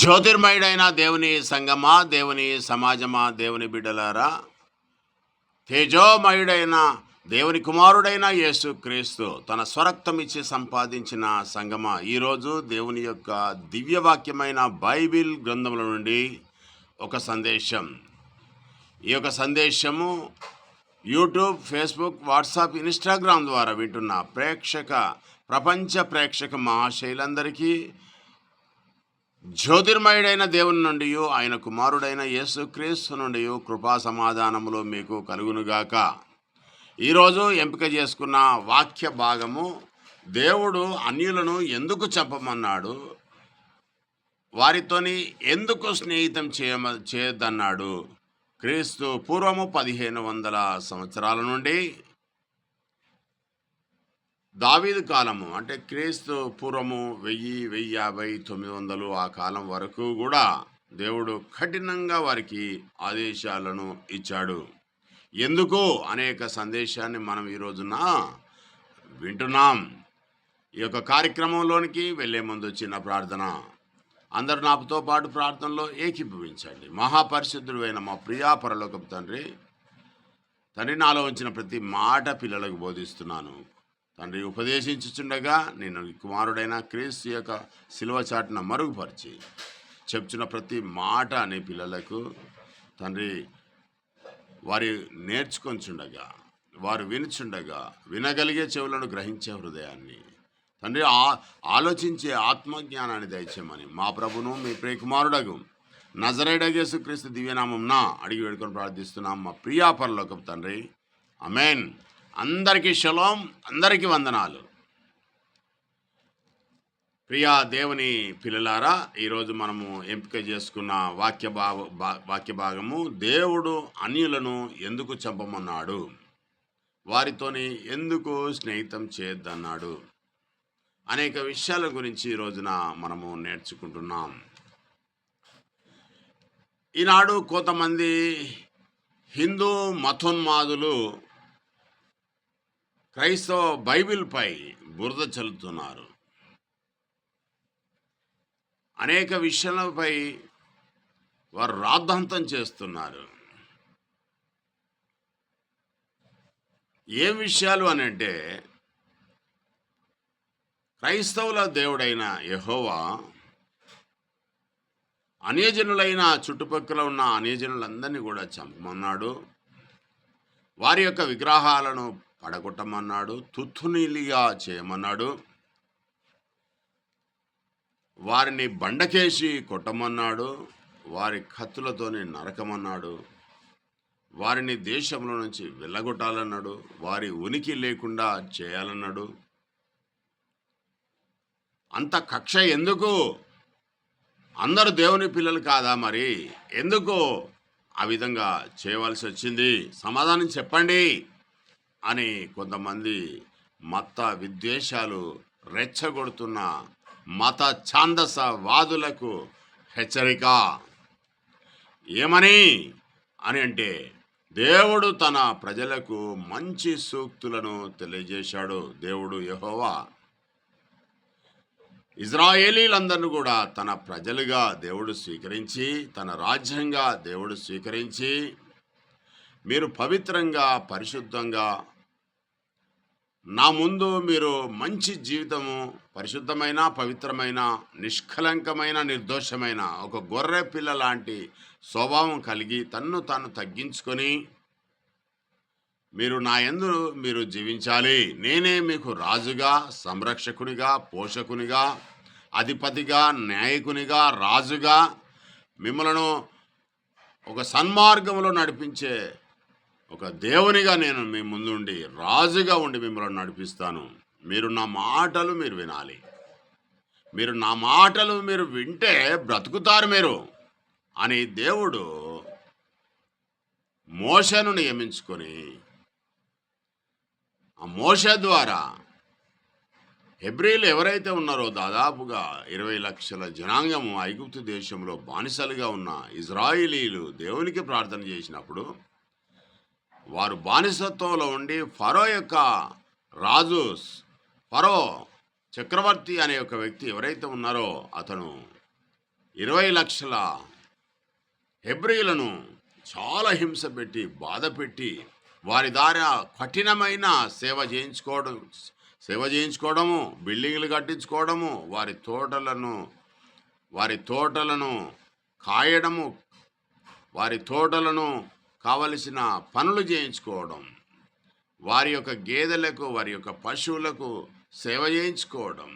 జ్యోతిర్మయుడైన దేవుని సంగమా దేవుని సమాజమా దేవుని బిడ్డలారా తేజోమయుడైన దేవుని కుమారుడైన యేసు క్రీస్తు తన స్వరక్తం ఇచ్చి సంపాదించిన సంగమ. ఈరోజు దేవుని యొక్క దివ్యవాక్యమైన బైబిల్ గ్రంథముల నుండి ఒక సందేశం. ఈ యొక్క సందేశము యూట్యూబ్ ఫేస్బుక్ వాట్సాప్ ఇన్స్టాగ్రామ్ ద్వారా వింటున్న ప్రేక్షక ప్రపంచ ప్రేక్షక మహాశైలందరికీ జ్యోతిర్మయుడైన దేవుని నుండి ఆయన కుమారుడైన యేసుక్రీస్తు నుండి కృపా సమాధానములో మీకు కలుగునుగాక. ఈరోజు ఎంపిక చేసుకున్న వాక్య భాగము దేవుడు అన్యులను ఎందుకు చెప్పమన్నాడు? వారితోని ఎందుకు స్నేహితం చేయమ చేయొద్దన్నాడు క్రీస్తు పూర్వము పదిహేను వందల సంవత్సరాల నుండి దావీదు కాలము అంటే క్రీస్తు పూర్వము వెయ్యి వెయ్యి యాభై తొమ్మిది వందలు ఆ కాలం వరకు కూడా దేవుడు కఠినంగా వారికి ఆదేశాలను ఇచ్చాడు. ఎందుకు? అనేక సందేశాన్ని మనం ఈ రోజున వింటున్నాం. ఈ యొక్క కార్యక్రమంలోనికి వెళ్ళే ముందు చిన్న ప్రార్థన. అందరు నాతో పాటు ప్రార్థనలో ఏకీభవించండి. మహాపరిశుద్ధుడైన మా ప్రియా పరలోకపు తండ్రి తండ్రి నాలో ఉంచిన ప్రతి మాట పిల్లలకు బోధిస్తున్నాను. తండ్రి ఉపదేశించుచుండగా నేను కుమారుడైన క్రీస్తు యొక్క శిలువ చాటున మరుగుపరిచి చెప్తున్న ప్రతి మాట నీ పిల్లలకు తండ్రి వారి నేర్చుకొంచుండగా వారు వినుచుండగా వినగలిగే చెవులను గ్రహించే హృదయాన్ని తండ్రి ఆ ఆలోచించే ఆత్మజ్ఞానాన్ని దయచేయమని మా ప్రభును మీ ప్రియకుమారుడగు నజరేడగేసు క్రీస్తు దివ్యనామంన అడిగి వేడుకొని ప్రార్థిస్తున్నాం. మా ప్రియా పరలోకపు తండ్రి. అమెన్ అందరికీ శలోం అందరికీ వందనాలు. ప్రియా దేవుని పిల్లలారా ఈరోజు మనము ఎంపిక చేసుకున్న వాక్య భావ భా- వాక్య భాగము దేవుడు అన్యులను ఎందుకు చంపమన్నాడు? వారితోని ఎందుకు స్నేహితం చేయొద్దన్నాడు? అనేక విషయాల గురించి ఈ రోజున మనము నేర్చుకుంటున్నాం. ఈనాడు కొంతమంది హిందూ మతోన్మాదులు క్రైస్తవ బైబిల్పై బురద చల్లుతున్నారు. అనేక విషయాలపై వారు రాద్ధాంతం చేస్తున్నారు. ఏం విషయాలు అని అంటే క్రైస్తవుల దేవుడైన యహోవా అన్యజనులైన చుట్టుపక్కల ఉన్న అన్యజనులందరినీ కూడా చంపమన్నాడు. వారి యొక్క విగ్రహాలను పడగొట్టమన్నాడు తుత్తునీలిగా చేయమన్నాడు వారిని బండకేసి కొట్టమన్నాడు వారి కత్తులతోని నరకమన్నాడు వారిని దేశంలో నుంచి వెళ్ళగొట్టాలన్నాడు వారి ఉనికి లేకుండా చేయాలన్నాడు. అంత కక్ష ఎందుకు? అందరు దేవుని పిల్లలు కాదా మరి? ఎందుకు? ఆ విధంగా చేయవలసి వచ్చింది. సమాధానం చెప్పండి. అని కొంతమంది మత విద్వేషాలు రెచ్చగొడుతున్న మత ఛాందస వాదులకు హెచ్చరిక. ఏమని? అని అంటే దేవుడు తన ప్రజలకు మంచి సూక్తులను తెలియజేశాడు. దేవుడు యహోవా. ఇజ్రాయేలీలందరినీ కూడా తన ప్రజలుగా దేవుడు స్వీకరించి తన రాజ్యంగా దేవుడు స్వీకరించి మీరు పవిత్రంగా పరిశుద్ధంగా నా ముందు మీరు మంచి జీవితము పరిశుద్ధమైన పవిత్రమైన నిష్కలంకమైన నిర్దోషమైన ఒక గొర్రె పిల్ల లాంటి స్వభావం కలిగి తన్ను తాను తగ్గించుకొని మీరు నా ఎందు మీరు జీవించాలి. నేనే మీకు రాజుగా సంరక్షకునిగా పోషకునిగా అధిపతిగా నాయకునిగా రాజుగా మిమ్మలను ఒక సన్మార్గంలో నడిపించే ఒక దేవునిగా నేను మీ ముందుండి రాజుగా ఉండి మిమ్మల్ని నడిపిస్తాను. మీరు నా మాటలు మీరు వినాలి. మీరు నా మాటలు మీరు వింటే బ్రతుకుతారు మీరు అని దేవుడు మోషను నియమించుకొని ఆ మోష ద్వారా హెబ్రిలు ఎవరైతే ఉన్నారో దాదాపుగా ఇరవై లక్షల జనాంగము ఐగుప్తు దేశంలో బానిసలుగా ఉన్న ఇజ్రాయిలీలు దేవునికి ప్రార్థన చేసినప్పుడు వారు బానిసత్వంలో ఉండి ఫరో యొక్క రాజు ఫరో చక్రవర్తి అనే ఒక వ్యక్తి ఎవరైతే ఉన్నారో అతను ఇరవై లక్షల హెబ్రిలను చాలా హింస పెట్టి బాధ పెట్టి వారి ద్వారా కఠినమైన సేవ చేయించుకోవడం సేవ చేయించుకోవడము బిల్డింగ్లు కట్టించుకోవడము వారి తోటలను వారి తోటలను కాయడము వారి తోటలను కావలసిన పనులు చేయించుకోవడం వారి యొక్క గేదెలకు వారి యొక్క పశువులకు సేవ చేయించుకోవడం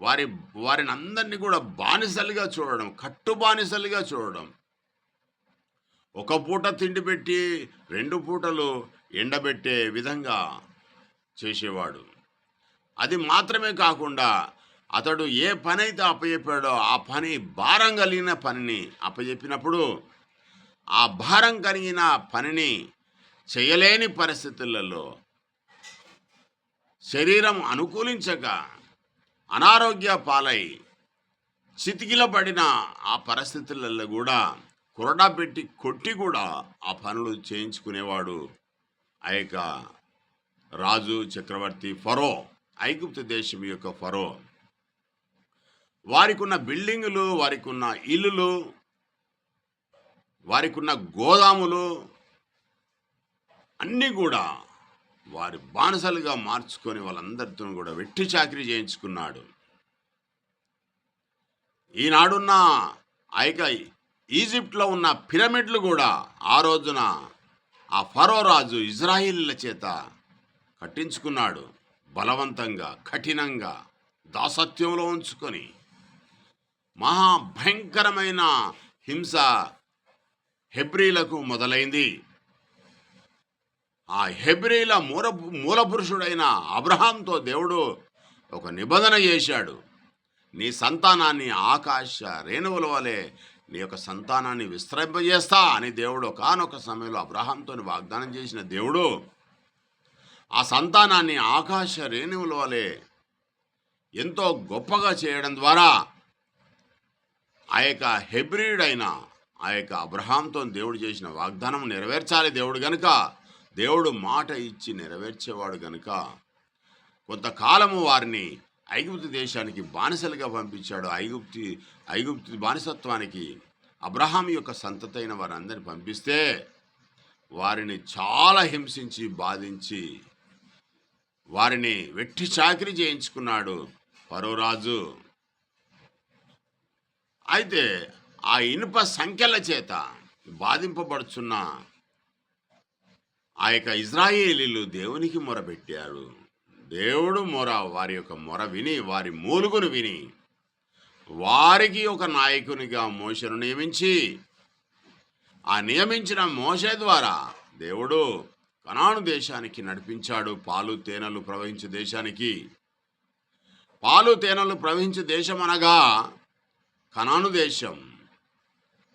వారి వారిని అందరినీ కూడా బానిసలుగా చూడడం కట్టు బానిసలుగా చూడడం. ఒక పూట తిండి పెట్టి రెండు పూటలు ఎండబెట్టే విధంగా చేసేవాడు. అది మాత్రమే కాకుండా అతడు ఏ పని అయితే అప్పచెప్పాడో ఆ పని భారం కలిగిన పనిని అప్పచెప్పినప్పుడు ఆ భారం కలిగిన పనిని చేయలేని పరిస్థితులలో శరీరం అనుకూలించక అనారోగ్య పాలై చితికిలపడిన ఆ పరిస్థితులలో కూడా కురడా పెట్టి కొట్టి కూడా ఆ పనులు చేయించుకునేవాడు ఆ యొక్క రాజు చక్రవర్తి ఫరో ఐగుప్తు దేశం యొక్క ఫరో. వారికి ఉన్న బిల్డింగులు వారికి ఉన్న ఇల్లులు వారికి ఉన్న గోదాములు అన్నీ కూడా వారి బానిసలుగా మార్చుకొని వాళ్ళందరితో కూడా వెట్టి చాకరీ చేయించుకున్నాడు. ఈనాడున్న ఆ యొక్క ఈజిప్ట్లో ఉన్న పిరమిడ్లు కూడా ఆ రోజున ఆ ఫరో రాజు ఇజ్రాయిల్ల చేత కట్టించుకున్నాడు. బలవంతంగా కఠినంగా దాసత్యంలో ఉంచుకొని. మహా భయంకరమైన హింస హెబ్రీలకు మొదలైంది. ఆ హెబ్రీల మూల మూల పురుషుడైన అబ్రహాంతో దేవుడు ఒక నిబంధన చేశాడు. నీ సంతానాన్ని ఆకాశ రేణువుల వలె నీ యొక్క సంతానాన్ని విస్తరింపజేస్తా అని దేవుడు కానొక సమయంలో అబ్రహాంతో వాగ్దానం చేసిన దేవుడు ఆ సంతానాన్ని ఆకాశ రేణువుల వలె ఎంతో గొప్పగా చేయడం ద్వారా ఆ యొక్క హెబ్రిడైన ఆ యొక్క అబ్రహాంతో దేవుడు చేసిన వాగ్దానం నెరవేర్చాలి దేవుడు గనుక. దేవుడు మాట ఇచ్చి నెరవేర్చేవాడు గనుక. కొంతకాలము వారిని ఐగుప్తు దేశానికి బానిసలుగా పంపించాడు. ఐగుప్తి ఐగుప్తి బానిసత్వానికి అబ్రహాం యొక్క సంతతైన వారందరిని పంపిస్తే వారిని చాలా హింసించి బాధించి వారిని వెట్టి చాకిరి చేయించుకున్నాడు పరోరాజు అయితే ఆ ఇనుప సంఖ్యల చేత బాధింపబడుచున్న ఆ యొక్క ఇజ్రాయేలీలు దేవునికి మొరబెట్టారు దేవుడు మొర వారి యొక్క మొర విని వారి మూలుగును విని వారికి ఒక నాయకునిగా మోషను నియమించి ఆ నియమించిన మోషే ద్వారా దేవుడు కనాను దేశానికి నడిపించాడు. పాలు తేనెలు ప్రవహించే దేశానికి. పాలు తేనెలు ప్రవహించే దేశం అనగా కనాను దేశం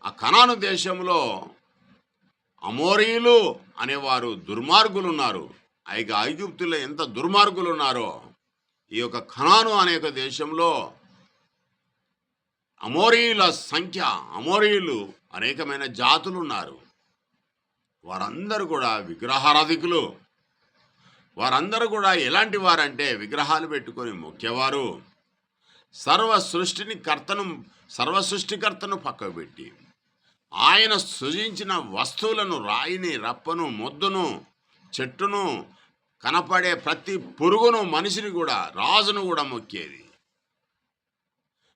ఆ కనాను దేశంలో అమోరీలు అనేవారు దుర్మార్గులు ఉన్నారు ఐక ఐగుప్తులో ఎంత దుర్మార్గులు ఉన్నారో ఈ యొక్క ఖనాను అనే ఒక దేశంలో అమోరీల సంఖ్య అమోరీలు అనేకమైన జాతులు ఉన్నారు వారందరూ కూడా విగ్రహారాధికులు. వారందరూ కూడా ఎలాంటి వారంటే విగ్రహాలు పెట్టుకొని మొక్కేవారు. సర్వ సృష్టిని కర్తను సర్వ సృష్టికర్తను పక్కకు పెట్టి. ఆయన సృజించిన వస్తువులను రాయిని రప్పను మొద్దును చెట్టును కనపడే ప్రతి పురుగును మనిషిని కూడా రాజును కూడా మొక్కేది.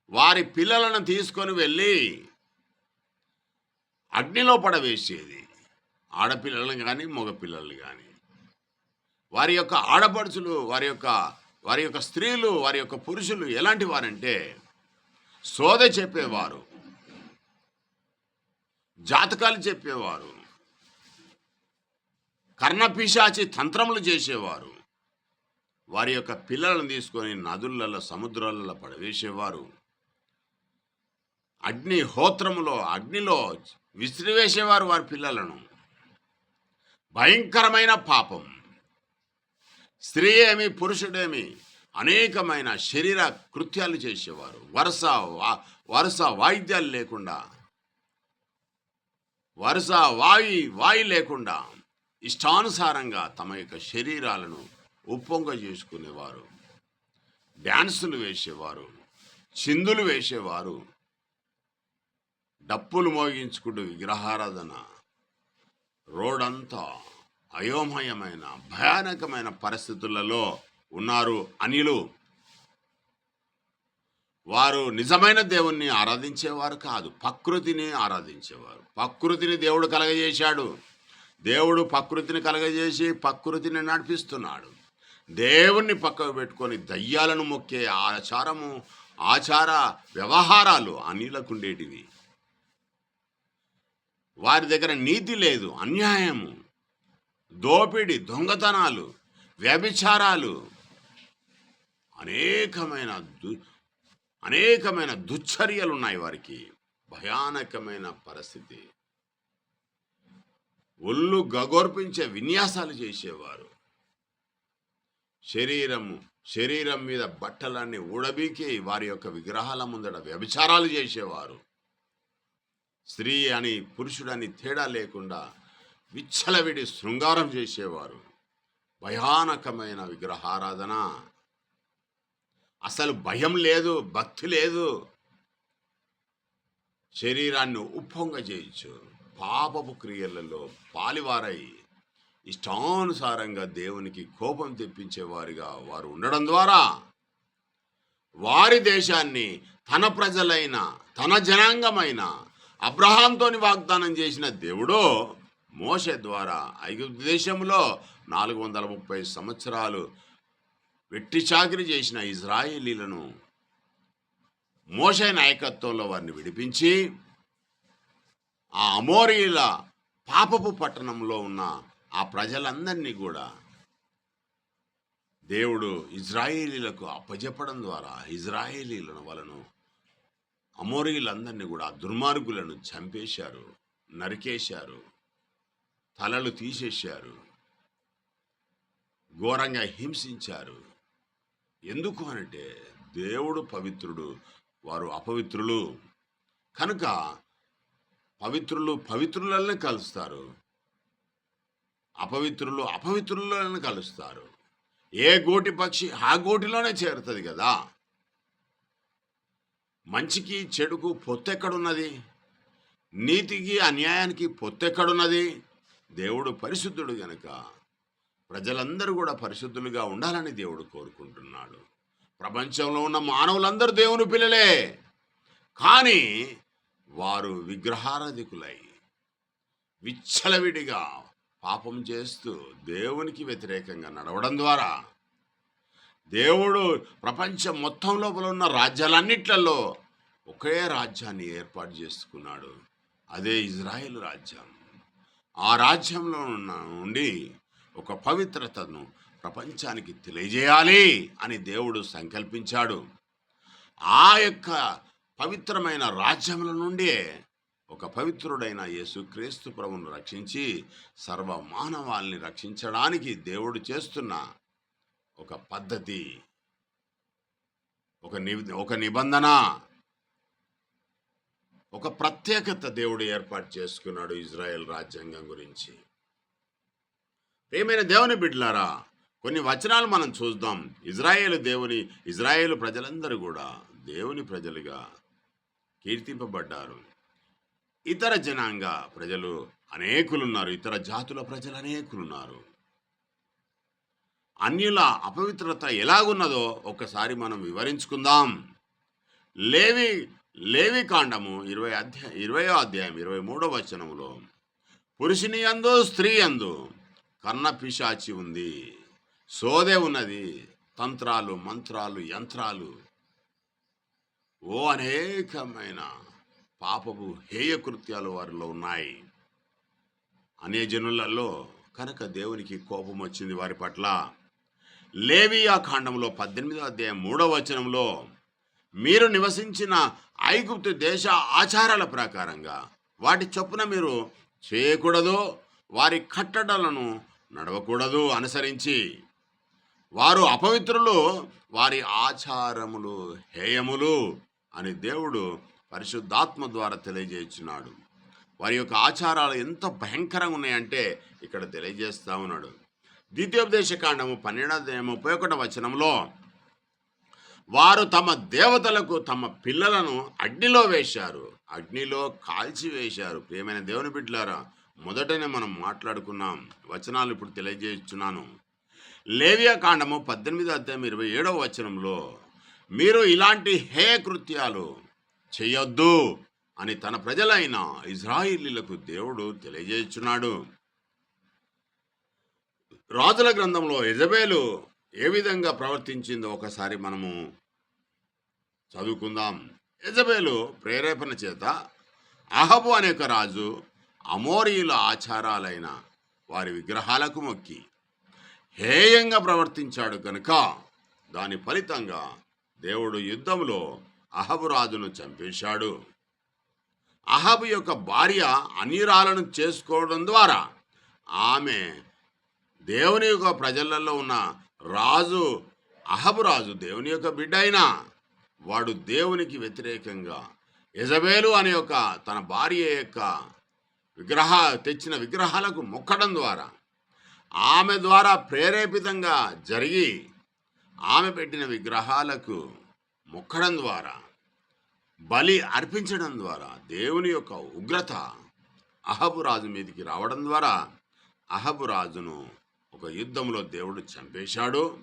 వారి పిల్లలను తీసుకొని వెళ్ళి అగ్నిలో పడవేసేది. ఆడపిల్లలను కానీ మగపిల్లలు కానీ వారి యొక్క ఆడపడుచులు వారి యొక్క వారి యొక్క స్త్రీలు వారి యొక్క పురుషులు ఎలాంటి వారంటే సోద చెప్పేవారు. జాతకాలు చెప్పేవారు. కర్ణపిశాచి తంత్రములు చేసేవారు. వారి యొక్క పిల్లలను తీసుకొని నదులలో సముద్రాలలో పడవేసేవారు. అగ్ని హోత్రములో అగ్నిలో విసిరివేసేవారు వారి పిల్లలను. భయంకరమైన పాపం. స్త్రీ ఏమి పురుషుడేమి అనేకమైన శరీర కృత్యాలు చేసేవారు. వరుస వరుస వాయిద్యాలు లేకుండా వరుస వాయి వాయి లేకుండా ఇష్టానుసారంగా తమ యొక్క శరీరాలను ఉప్పొంగ చేసుకునేవారు. డ్యాన్సులు వేసేవారు చిందులు వేసేవారు డప్పులు మోగించుకుంటూ విగ్రహారాధన. రోడంతా అయోమయమైన భయానకమైన పరిస్థితులలో ఉన్నారు అనిలు. వారు నిజమైన దేవుణ్ణి ఆరాధించేవారు కాదు ప్రకృతిని ఆరాధించేవారు. ప్రకృతిని దేవుడు కలగజేశాడు. దేవుడు ప్రకృతిని కలగజేసి ప్రకృతిని నడిపిస్తున్నాడు. దేవుణ్ణి పక్కకు పెట్టుకొని దయ్యాలను మొక్కే ఆచారము ఆచార వ్యవహారాలు అనిలకుండేటివి. వారి దగ్గర నీతి లేదు అన్యాయము దోపిడి దొంగతనాలు వ్యభిచారాలు అనేకమైన దు అనేకమైన దుశ్చర్యలు ఉన్నాయి వారికి. భయానకమైన పరిస్థితి. ఒళ్ళు గగోర్పించే విన్యాసాలు చేసేవారు. శరీరము శరీరం మీద బట్టలన్నీ ఊడబీకి వారి యొక్క విగ్రహాల ముందట వ్యభిచారాలు చేసేవారు. స్త్రీ అని పురుషుడని తేడా లేకుండా విచ్చలవిడి శృంగారం చేసేవారు. భయానకమైన విగ్రహారాధన. అసలు భయం లేదు భక్తి లేదు. శరీరాన్ని ఉప్పొంగ చేయొచ్చు పాపపు క్రియలలో పాలివారై ఇష్టానుసారంగా దేవునికి కోపం తెప్పించేవారిగా వారు ఉండడం ద్వారా వారి దేశాన్ని తన ప్రజలైన తన జనాంగమైన అబ్రహాంతోని వాగ్దానం చేసిన దేవుడు మోషే ద్వారా ఐగుప్తు దేశంలో నాలుగు వందల ముప్పై సంవత్సరాలు వెట్టి చాకిరి చేసిన ఇజ్రాయేలీలను మోషే నాయకత్వంలో వారిని విడిపించి ఆ అమోరీల పాపపు పట్టణంలో ఉన్న ఆ ప్రజలందరినీ కూడా దేవుడు ఇజ్రాయేలీలకు అప్పజెప్పడం ద్వారా ఇజ్రాయేలీలను వలను అమోరీలందరినీ కూడా దుర్మార్గులను చంపేశారు నరికేశారు తలలు తీసేశారు ఘోరంగా హింసించారు. ఎందుకు అనంటే దేవుడు పవిత్రుడు వారు అపవిత్రులు. కనుక పవిత్రులు పవిత్రులనే కలుస్తారు. అపవిత్రులు అపవిత్రులను కలుస్తారు. ఏ గోటి పక్షి ఆ గోటిలోనే చేరుతుంది కదా. మంచికి చెడుకు పొత్తెక్కడున్నది? నీతికి అన్యాయానికి పొత్తెక్కడున్నది? దేవుడు పరిశుద్ధుడు గనక ప్రజలందరూ కూడా పరిశుద్ధులుగా ఉండాలని దేవుడు కోరుకుంటున్నాడు. ప్రపంచంలో ఉన్న మానవులందరూ దేవుని పిల్లలే. కానీ వారు విగ్రహారాధికులై విచ్చలవిడిగా పాపం చేస్తూ దేవునికి వ్యతిరేకంగా నడవడం ద్వారా దేవుడు ప్రపంచం మొత్తం లోపల ఉన్న రాజ్యాలన్నిట్లలో ఒకే రాజ్యాన్ని ఏర్పాటు చేసుకున్నాడు. అదే ఇజ్రాయెల్ రాజ్యం. ఆ రాజ్యంలో ఉన్న నుండి ఒక పవిత్రతను ప్రపంచానికి తెలియజేయాలి అని దేవుడు సంకల్పించాడు. ఆ యొక్క పవిత్రమైన రాజ్యముల నుండే ఒక పవిత్రుడైన యేసుక్రీస్తు ప్రభును రక్షించి సర్వ మానవాల్ని రక్షించడానికి దేవుడు చేస్తున్న ఒక పద్ధతి ఒక ని ఒక నిబంధన ఒక ప్రత్యేకత దేవుడు ఏర్పాటు చేసుకున్నాడు ఇజ్రాయెల్ రాజ్యాంగం గురించి. ప్రియమైన దేవుని బిడ్లారా కొన్ని వచనాలు మనం చూద్దాం. ఇజ్రాయేల్ దేవుని ఇజ్రాయేల్ ప్రజలందరూ కూడా దేవుని ప్రజలుగా కీర్తింపబడ్డారు. ఇతర జనాంగ ప్రజలు అనేకులున్నారు. ఇతర జాతుల ప్రజలు అనేకులున్నారు. అన్యుల అపవిత్రత ఎలాగున్నదో ఒకసారి మనం వివరించుకుందాం. లేవి లేవి కాండము ఇరవై అధ్యాయం ఇరవయో అధ్యాయం ఇరవై మూడో వచనములో పురుషుని యందు స్త్రీ యందు కర్ణ పిశాచి ఉంది. సోదే ఉన్నది. తంత్రాలు మంత్రాలు యంత్రాలు. ఓ అనేకమైన పాపపు హేయ కృత్యాలు వారిలో ఉన్నాయి. అనే జనులలో కనుక దేవునికి కోపం వచ్చింది వారి పట్ల. లేవియా కాండంలో పద్దెనిమిదో అధ్యాయం మూడవ వచనంలో మీరు నివసించిన ఐగుప్తు దేశ ఆచారాల ప్రకారంగా వాటి చొప్పున మీరు చేయకూడదు. వారి కట్టడలను నడవకూడదు అనుసరించి వారు అపవిత్రులు వారి ఆచారములు హేయములు అని దేవుడు పరిశుద్ధాత్మ ద్వారా తెలియజేస్తున్నాడు వారి యొక్క ఆచారాలు ఎంత భయంకరంగా ఉన్నాయంటే ఇక్కడ తెలియజేస్తా ఉన్నాడు. ద్వితీయోపదేశ కాండము పన్నెండవ ముప్పై ఒకటో వచనంలో వారు తమ దేవతలకు తమ పిల్లలను అగ్నిలో వేశారు. అగ్నిలో కాల్చి వేశారు. ప్రియమైన దేవుని బిడ్డలారా మొదటనే మనం మాట్లాడుకున్నాం వచనాలు ఇప్పుడు తెలియజేస్తున్నాను. లేవియా కాండము పద్దెనిమిది అధ్యాయం ఇరవై ఏడవ వచనంలో మీరు ఇలాంటి హే కృత్యాలు చేయొద్దు అని తన ప్రజలైన ఇజ్రాయిలీలకు దేవుడు తెలియజేస్తున్నాడు. రాజుల గ్రంథంలో యజబేలు ఏ విధంగా ప్రవర్తించిందో ఒకసారి మనము చదువుకుందాం. యజబేలు ప్రేరేపణ చేత అహబు అనే ఒక రాజు అమోరీయుల ఆచారాలైన వారి విగ్రహాలకు మొక్కి హేయంగా ప్రవర్తించాడు కనుక దాని ఫలితంగా దేవుడు యుద్ధంలో అహబు రాజును చంపేశాడు. అహబు యొక్క భార్య అన్యురాలను చేసుకోవడం ద్వారా ఆమె దేవుని యొక్క ప్రజలలో ఉన్న రాజు అహబు రాజు దేవుని యొక్క బిడ్డ అయినా వాడు దేవునికి వ్యతిరేకంగా యజబేలు అనే ఒక తన భార్య యొక్క విగ్రహ తెచ్చిన విగ్రహాలకు మొక్కడం ద్వారా ఆమె ద్వారా ప్రేరేపితంగా జరిగి ఆమె పెట్టిన విగ్రహాలకు మొక్కడం ద్వారా బలి అర్పించడం ద్వారా దేవుని యొక్క ఉగ్రత అహబురాజు మీదికి రావడం ద్వారా అహబు రాజును ఒక యుద్ధంలో దేవుడు చంపేశాడు.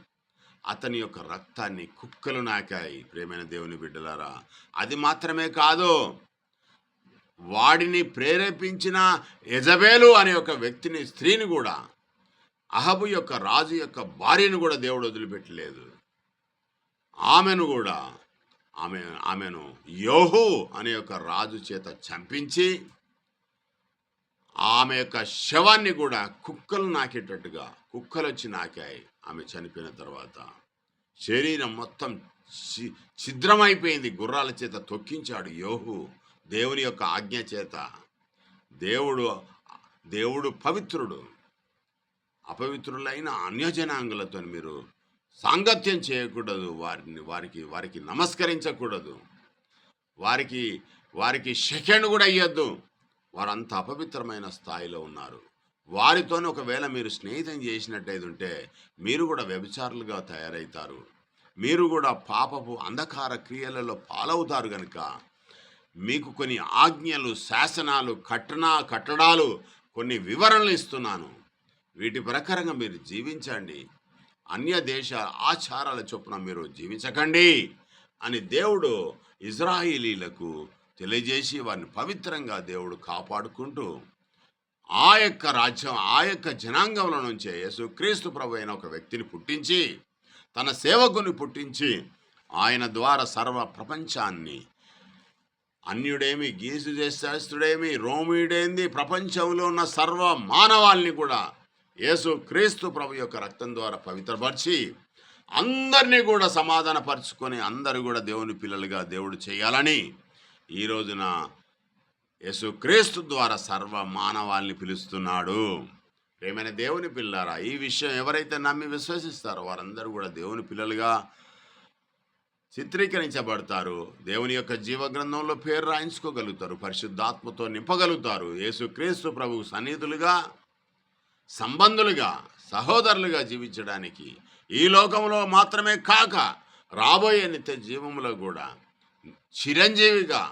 అతని యొక్క రక్తాన్ని కుక్కలు నాకాయి. ప్రేమైన దేవుని బిడ్డలారా అది మాత్రమే కాదు. వాడిని ప్రేరేపించిన యజబేలు అనే ఒక వ్యక్తిని స్త్రీని కూడా అహబు యొక్క రాజు యొక్క భార్యను కూడా దేవుడు వదిలిపెట్టలేదు. ఆమెను కూడా ఆమె ఆమెను యోహు అనే ఒక రాజు చేత చంపించి ఆమె యొక్క శవాన్ని కూడా కుక్కలు నాకేటట్టుగా కుక్కలు వచ్చి నాకాయి. ఆమె చనిపోయిన తర్వాత శరీరం మొత్తం చి- ఛిద్రమైపోయింది. గుర్రాల చేత తొక్కించాడు యోహు. దేవుని యొక్క ఆజ్ఞ చేత దేవుడు దేవుడు పవిత్రుడు. అపవిత్రులైన అన్యజనాంగులతో మీరు సాంగత్యం చేయకూడదు. వారిని వారికి వారికి నమస్కరించకూడదు. వారికి వారికి సెకండ్ కూడా ఇయ్యొద్దు. వారంత అపవిత్రమైన స్థాయిలో ఉన్నారు. వారితోనే ఒకవేళ మీరు స్నేహితం చేసినట్టయితే ఉంటే మీరు కూడా వ్యభిచారులుగా తయారవుతారు మీరు కూడా పాపపు అంధకార క్రియలలో పాలవుతారు కనుక మీకు కొన్ని ఆజ్ఞలు శాసనాలు కట్టణ కట్టడాలు కొన్ని వివరణలు ఇస్తున్నాను. వీటి ప్రకారంగా మీరు జీవించండి. అన్య దేశ ఆచారాల చొప్పున మీరు జీవించకండి అని దేవుడు ఇజ్రాయిలీలకు తెలియజేసి వారిని పవిత్రంగా దేవుడు కాపాడుకుంటూ ఆ యొక్క రాజ్యం ఆ యొక్క జనాంగంలో నుంచే యేసు క్రీస్తు ప్రభు అయిన ఒక వ్యక్తిని పుట్టించి తన సేవకుని పుట్టించి ఆయన ద్వారా సర్వ ప్రపంచాన్ని అన్యుడేమి గీసు శాస్త్రుడేమి రోమిడేంది ప్రపంచంలో ఉన్న సర్వ మానవాల్ని కూడా యేసు క్రీస్తు ప్రభు యొక్క రక్తం ద్వారా పవిత్రపరిచి అందరినీ కూడా సమాధానపరుచుకొని అందరూ కూడా దేవుని పిల్లలుగా దేవుడు చేయాలని ఈ రోజున యేసు క్రీస్తు ద్వారా సర్వ మానవాల్ని పిలుస్తున్నాడు. ప్రేమైన దేవుని పిల్లారా ఈ విషయం ఎవరైతే నమ్మి విశ్వసిస్తారో వారందరూ కూడా దేవుని పిల్లలుగా చిత్రీకరించబడతారు. దేవుని యొక్క జీవ గ్రంథంలో పేరు రాయించుకోగలుగుతారు. పరిశుద్ధాత్మతో నింపగలుగుతారు. యేసుక్రీస్తు ప్రభు సన్నిధులుగా సంబంధులుగా సహోదరులుగా జీవించడానికి ఈ లోకంలో మాత్రమే కాక రాబోయే నిత్య జీవంలో కూడా చిరంజీవిగా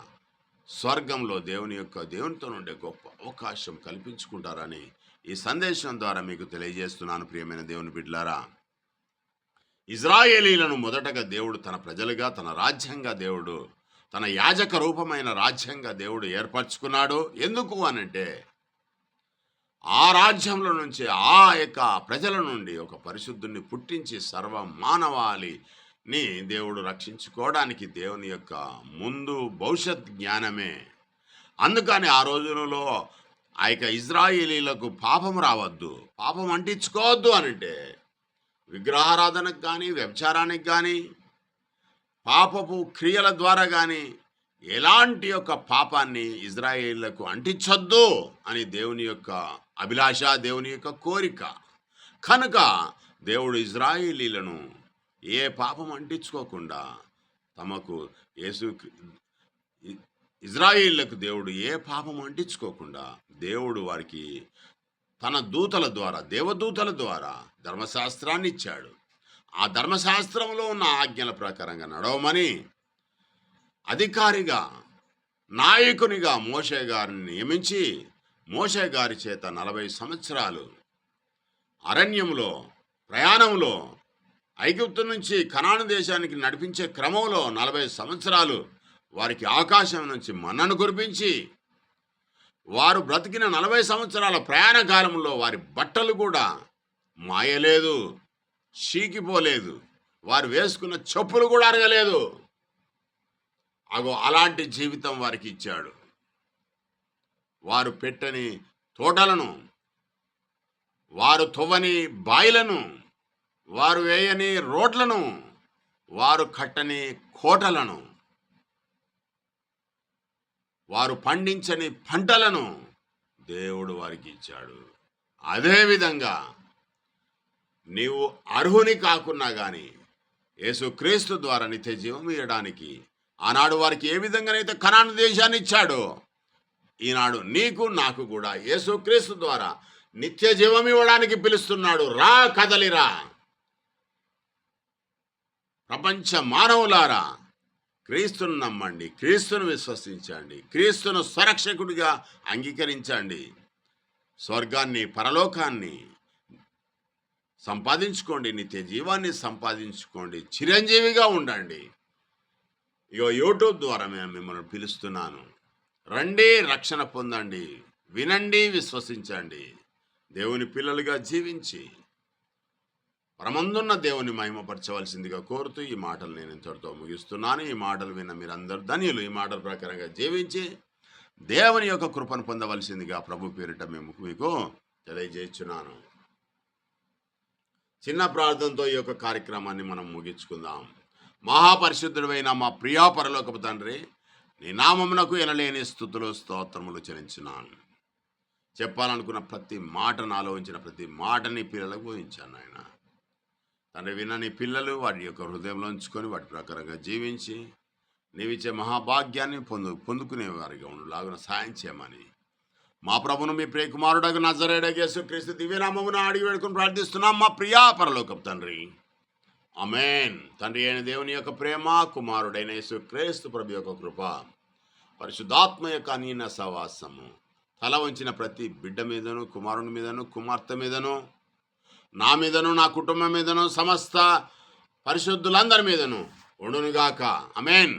స్వర్గంలో దేవుని యొక్క దేవునితో ఉండే గొప్ప అవకాశం కల్పించుకుంటారని ఈ సందేశం ద్వారా మీకు తెలియజేస్తున్నాను ప్రియమైన దేవుని బిడ్లారా ఇజ్రాయేలీలను మొదటగా దేవుడు తన ప్రజలుగా తన రాజ్యంగా దేవుడు తన యాజక రూపమైన రాజ్యంగా దేవుడు ఏర్పరచుకున్నాడు. ఎందుకు అనంటే ఆ రాజ్యంలో నుంచి ఆ యొక్క ప్రజల నుండి ఒక పరిశుద్ధుని పుట్టించి సర్వ మానవాళిని దేవుడు రక్షించుకోవడానికి దేవుని యొక్క ముందు భవిష్యత్ జ్ఞానమే. అందుకని ఆ రోజులలో ఆ యొక్క ఇజ్రాయేలీలకు పాపం రావద్దు పాపం అంటించుకోవద్దు అనంటే విగ్రహారాధనకు కానీ వ్యభిచారానికి కానీ పాపపు క్రియల ద్వారా కానీ ఎలాంటి యొక్క పాపాన్ని ఇజ్రాయేళ్ళకు అంటించొద్దు అని దేవుని యొక్క అభిలాష దేవుని యొక్క కోరిక. కనుక దేవుడు ఇజ్రాయేలీలను ఏ పాపం అంటించుకోకుండా తమకు యేసు ఇజ్రాయిళ్ళకు దేవుడు ఏ పాపం అంటించుకోకుండా దేవుడు వారికి తన దూతల ద్వారా దేవదూతల ద్వారా ధర్మశాస్త్రాన్ని ఇచ్చాడు ఆ ధర్మశాస్త్రంలో ఉన్న ఆజ్ఞల ప్రకారంగా నడవమని అధికారిగా నాయకునిగా మోషే గారిని నియమించి మోషే గారి చేత నలభై సంవత్సరాలు అరణ్యంలో ప్రయాణంలో ఐగుప్తు నుంచి కనాను దేశానికి నడిపించే క్రమంలో నలభై సంవత్సరాలు వారికి ఆకాశం నుంచి మన్నను కురిపించి వారు బ్రతికిన నలభై సంవత్సరాల ప్రయాణ కాలంలో వారి బట్టలు కూడా మాయలేదు చీకిపోలేదు. వారు వేసుకున్న చెప్పులు కూడా అరగలేదు. అగో అలాంటి జీవితం వారికి ఇచ్చాడు. వారు పెట్టని తోటలను వారు తవ్వని బాయిలను వారు వేయని రోడ్లను వారు కట్టని కోటలను వారు పండించని పంటలను దేవుడు వారికి ఇచ్చాడు. అదేవిధంగా నీవు అర్హుని కాకున్నా కానీ యేసుక్రీస్తు ద్వారా నిత్య జీవం ఇవ్వడానికి ఆనాడు వారికి ఏ విధంగానైతే కనాను దేశాన్ని ఇచ్చాడో ఈనాడు నీకు నాకు కూడా యేసుక్రీస్తు ద్వారా నిత్య జీవం ఇవ్వడానికి పిలుస్తున్నాడు. రా కదలిరా ప్రపంచ మానవులారా క్రీస్తును నమ్మండి క్రీస్తును విశ్వసించండి క్రీస్తును స్వరక్షకుడిగా అంగీకరించండి. స్వర్గాన్ని పరలోకాన్ని సంపాదించుకోండి నిత్య జీవాన్ని సంపాదించుకోండి చిరంజీవిగా ఉండండి. ఇగో యూట్యూబ్ ద్వారా మేము మిమ్మల్ని పిలుస్తున్నాను. రండి రక్షణ పొందండి వినండి విశ్వసించండి. దేవుని పిల్లలుగా జీవించి పరమందున్న దేవుని మహిమపరచవలసిందిగా కోరుతూ ఈ మాటలు నేను ఇంతటితో ముగిస్తున్నాను. ఈ మాటలు విన్న మీరందరూ ధనియులు. ఈ మాటల ప్రకారంగా జీవించి దేవుని యొక్క కృపను పొందవలసిందిగా ప్రభు పేరిట మేము మీకు తెలియజేస్తున్నాను. చిన్న ప్రార్థనతో ఈ యొక్క కార్యక్రమాన్ని మనం ముగించుకుందాం. మహాపరిశుద్ధుడైన మా ప్రియా పరలోకపు తండ్రి నీ నామమునకు ఎనలేని స్థుతులు స్తోత్రములు చెల్లించినాను చెప్పాలనుకున్న ప్రతి మాట నాలో ఉంచిన ప్రతి మాటని పిల్లలకు బోధించాను ఆయన తండ్రి వినని పిల్లలు వాటి యొక్క హృదయంలో ఉంచుకొని వాటి ప్రకారంగా జీవించి నీవిచ్చే మహాభాగ్యాన్ని పొందు పొందుకునే వారిగా ఉండులాగున సాయం చేయమని మా ప్రభును మీ ప్రియ కుమారుడకు నజరేడగేసు క్రీస్తు దివ్యనామమును అడిగి వేడుకుని ప్రార్థిస్తున్నాం. మా ప్రియా పరలోకం తండ్రి. అమేన్ తండ్రి అయిన దేవుని యొక్క ప్రేమ కుమారుడైన యేసు క్రీస్తు ప్రభు యొక్క కృప పరిశుద్ధాత్మ యొక్క అన్యన సవాసము తల వంచిన ప్రతి బిడ్డ మీదను కుమారుని మీదను కుమార్తె మీదను నా మీదను నా కుటుంబం మీదను సమస్త పరిశుద్ధులందరి మీదను ఉండునుగాక. అమేన్